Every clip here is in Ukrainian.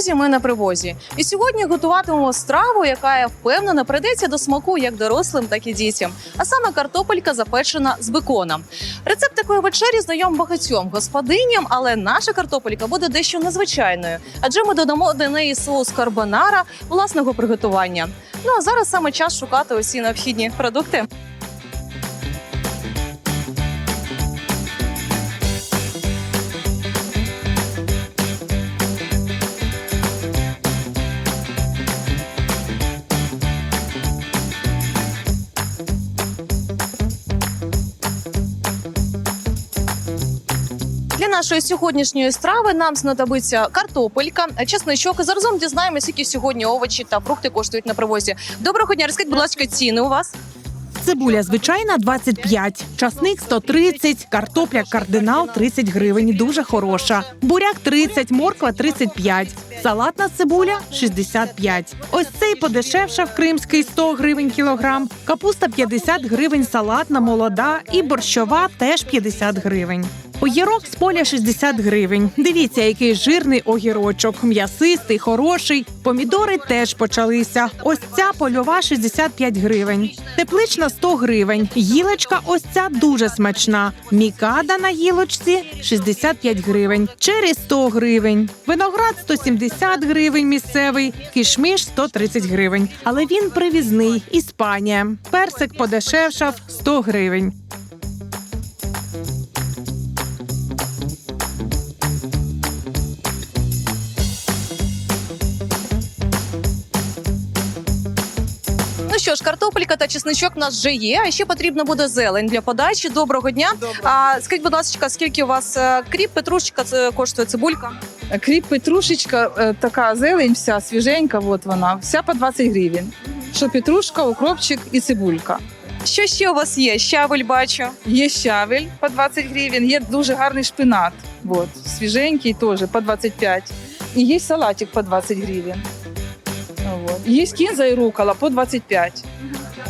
Друзі! Ми на привозі. І сьогодні готуватимемо страву, яка я впевнена прийдеться до смаку як дорослим, так і дітям. А саме картопелька запечена з беконом. Рецепт такої вечері знайом багатьом господиням, але наша картопелька буде дещо незвичайною, адже ми додамо до неї соус карбонара власного приготування. Ну а зараз саме час шукати усі необхідні продукти. Нашої сьогоднішньої страви нам знадобиться картопелька, чесничок. Заразом дізнаємося, які сьогодні овочі та фрукти коштують на привозі. Доброго дня, розкажіть, будь ласка, ціни у вас. Цибуля звичайна 25, часник 130, картопля кардинал 30 гривень, дуже хороша. Буряк 30, морква 35, салатна цибуля 65. Ось цей подешевшав кримський 100 гривень кілограм, капуста 50 гривень, салатна молода і борщова теж 50 гривень. Огірок з поля 60 гривень. Дивіться, який жирний огірочок, м'ясистий, хороший. Помідори теж почалися. Ось ця польова 65 гривень. Теплична 100 гривень. Гілочка ось ця дуже смачна. Мікада на гілочці 65 гривень. Через 100 гривень. Виноград 170 гривень місцевий. Кішміш 130 гривень. Але він привізний. Іспанія. Персик подешевшав 100 гривень. Що ж, картопелька та чесничок у нас вже є. А ще потрібно буде зелень для подачі. Доброго дня. А скажіть, будь ласка, скільки у вас е, кріп, петрушечка це коштує цибулька? Кріп петрушечка, е, така зелень, вся свіженька, от вона, вся по 20 гривень. Що петрушка, укропчик і цибулька. Що ще у вас є? Щавель бачу. Є щавель по 20 гривень, є дуже гарний шпинат. От, свіженький теж по 25. І є салатик по 20 гривень. От. Є кінза і рукола по 25.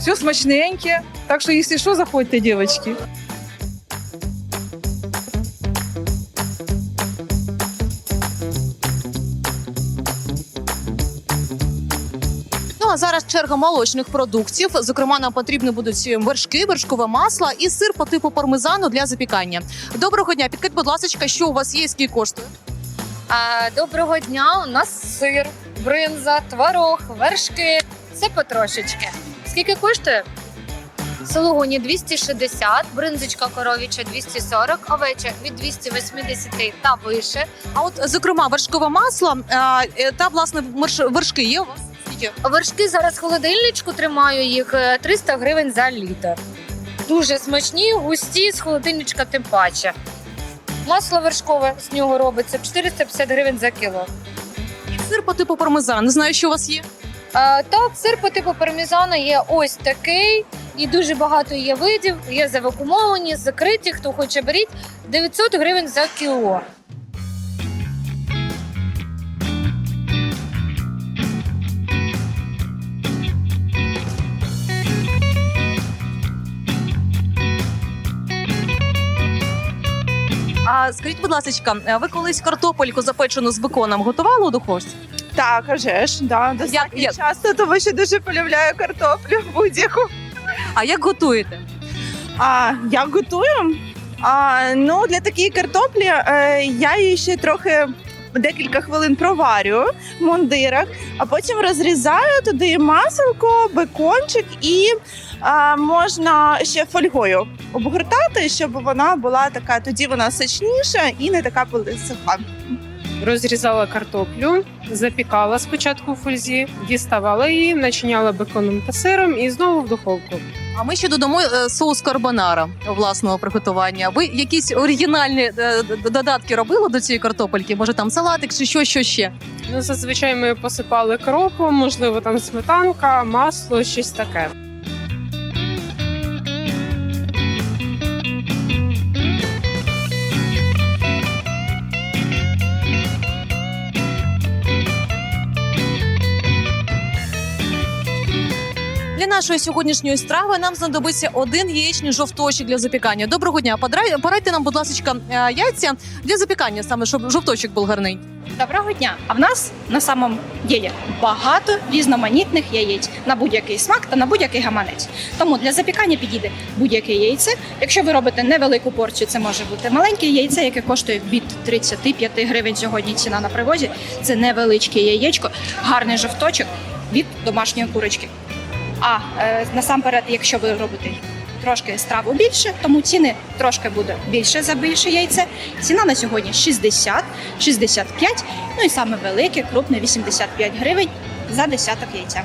Все смачненьке. Так що, якщо що, заходьте, дівчатки. Ну а зараз черга молочних продуктів. Зокрема, нам потрібні будуть вершки, вершкове масло і сир по типу пармезану для запікання. Доброго дня. Підкажіть, будь ласка, що у вас є, скільки коштує? А, доброго дня. У нас сир, бринза, творог, вершки. Все потрошечки. Скільки коштує? Сологуні 260, бринзочка коров'яча 240, овеча від 280 та вище. А от зокрема, вершкове масло е, та власне вершки є у вас? Скільки? Вершки зараз в холодильничку тримаю їх е, 300 гривень за літр. Дуже смачні, густі, з холодильничка тим паче. Масло вершкове з нього робиться 450 гривень за кіло. Сир по типу пармезан. Не знаю, що у вас є. А, так, сир по типу пармезану є ось такий, і дуже багато є видів. Є завакумовані, закриті. Хто хоче беріть 900 гривень за кіло. А скажіть, будь ласка, е, ви колись картопельку запечену з беконом готували у духовці? Так, а же ж, да, достатньо як? часто, тому що дуже полюбляю картоплю будь-яку. А як готуєте? А як готую? А, ну, для такої картоплі е, я її ще трохи декілька хвилин проварюю в мундирах, а потім розрізаю туди маселко, бекончик і а, можна ще фольгою обгортати, щоб вона була така, тоді вона сочніша і не така суха. Розрізала картоплю, запікала спочатку в фользі, діставала її, начиняла беконом та сиром і знову в духовку. А ми ще додамо е, соус карбонара власного приготування. Ви якісь оригінальні е, додатки робили до цієї картопельки? Може там салатик чи що, що ще? Ну, зазвичай ми посипали кропом, можливо, там сметанка, масло, щось таке. Нашої сьогоднішньої страви нам знадобиться один яєчний жовточок для запікання. Доброго дня. Порадьте нам, будь ласка, е, яйця для запікання, саме щоб жовточок був гарний. Доброго дня! А в нас на самом ділі багато різноманітних яєць на будь-який смак та на будь-який гаманець. Тому для запікання підійде будь-яке яйце. Якщо ви робите невелику порцію, це може бути маленьке яйце, яке коштує від 35 гривень сьогодні. Ціна на привозі. Це невеличке яєчко, гарний жовточок від домашньої курочки. А е, насамперед, якщо ви робите трошки страву більше, тому ціни трошки буде більше за більше яйце. Ціна на сьогодні 60, 65, ну і саме велике, крупне 85 гривень за десяток яйця.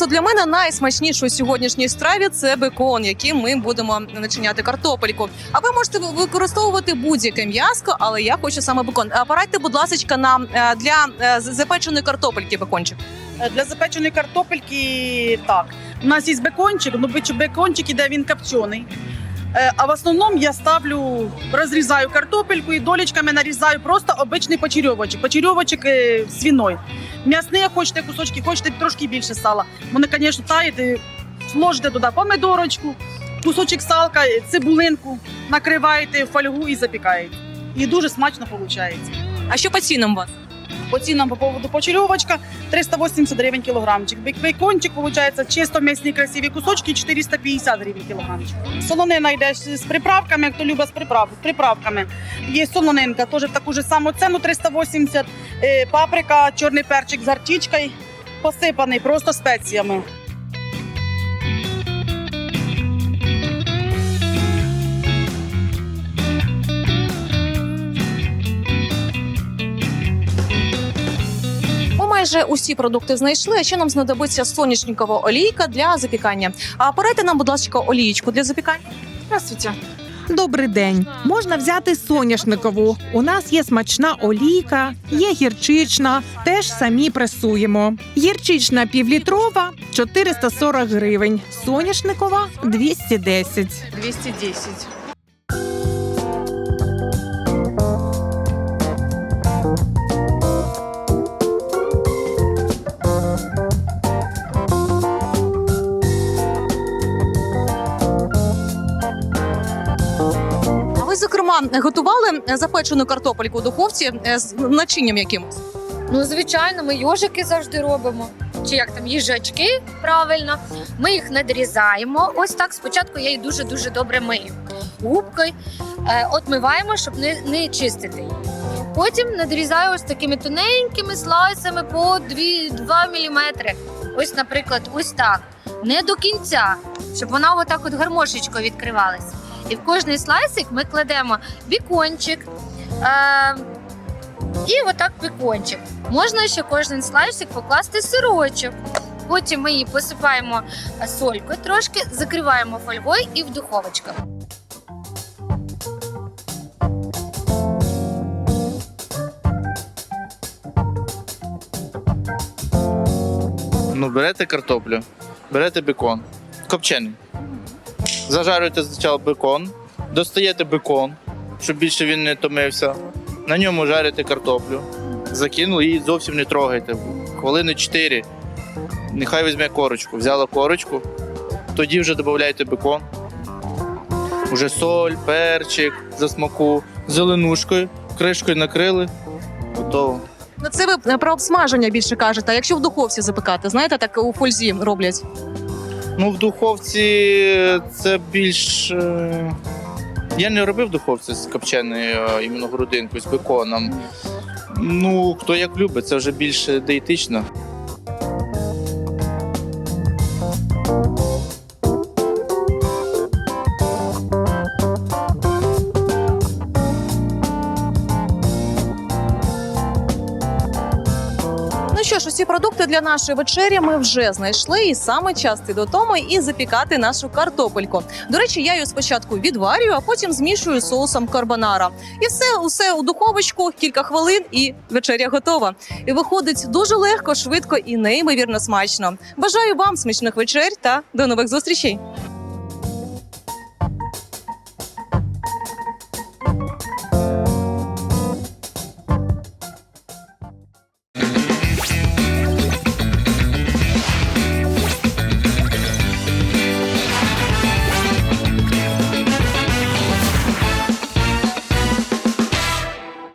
Особисто для мене найсмачніше у сьогоднішній страві це бекон, яким ми будемо начиняти картопельку. А ви можете використовувати будь-яке м'яско, але я хочу саме бекон. А Порадьте, будь ласка, нам е, для е, запеченої картопельки бекончик. Е, Для запеченої картопельки так. У нас є бекончик, ну бекончик іде він копчений. Е, А в основному я ставлю, розрізаю картопельку і долічками нарізаю просто обичний почерьовочок. Почерьовочок е, свиной. М'ясний, хочете кусочки, хочете трошки більше сала. Вони, звісно, таєте, ложите туди помидорочку, кусочок салка, е, цибулинку, накриваєте в фольгу і запікаєте. І дуже смачно виходить. А що по цінам у вас? По цінам по поводу почерьовочка 380 гривень кілограмчик. Бекончик, виходить, чисто м'ясні красиві кусочки 450 гривень кілограмчик. Солонина йде з з приправками, хто любить з приправ, приправками. Є солонинка, теж в таку ж саму ціну 380, е, паприка, чорний перчик з гартічкою, посипаний просто спеціями. Майже усі продукти знайшли. А ще нам знадобиться соняшникова олійка для запікання. А порадьте нам, будь ласка, олієчку для запікання. Здравствуйте. Добрий день. Можна взяти соняшникову. У нас є смачна олійка, є гірчична, теж самі пресуємо. Гірчична півлітрова 440 гривень, соняшникова 210. 210. Зокрема, готували запечену картопельку у духовці е, з начинням якимось? Ну, звичайно, ми йожики завжди робимо. Чи як там їжачки, правильно. Ми їх надрізаємо. Ось так. Спочатку я їх дуже дуже добре мию. Губкою е, отмиваємо, щоб не, не чистити її. Потім надрізаю ось такими тоненькими слайсами по 2, 2 мм. Ось, наприклад, ось так. Не до кінця, щоб вона отак от гармошечко відкривалася. І в кожний слайсик ми кладемо бікончик. Е, і отак бекончик. Можна ще кожен слайсик покласти сирочок. Потім ми її посипаємо солькою трошки, закриваємо фольгою і в духовочку. Ну, берете картоплю, берете бекон, копчений. Зажарюєте спочатку бекон, достаєте бекон, щоб більше він не томився. На ньому жарите картоплю, закинули і зовсім не трогайте. Хвилини 4. Нехай візьме корочку. Взяла корочку, тоді вже додаєте бекон. Уже соль, перчик за смаку, зеленушкою, кришкою накрили. Готово. Ну, це ви про обсмаження більше кажете. А якщо в духовці запекати, знаєте, так у фользі роблять. Ну, в духовці це більш. е, Я не робив духовці з копченою е, іменно грудинкою, з беконом. Ну, хто як любить, це вже більш диетично. Для нашої вечері ми вже знайшли, і саме час йти додому і запікати нашу картопельку. До речі, я її спочатку відварюю, а потім змішую соусом карбонара. І все, усе у духовочку, кілька хвилин, і вечеря готова. І виходить дуже легко, швидко і неймовірно смачно. Бажаю вам смачних вечер та до нових зустрічей!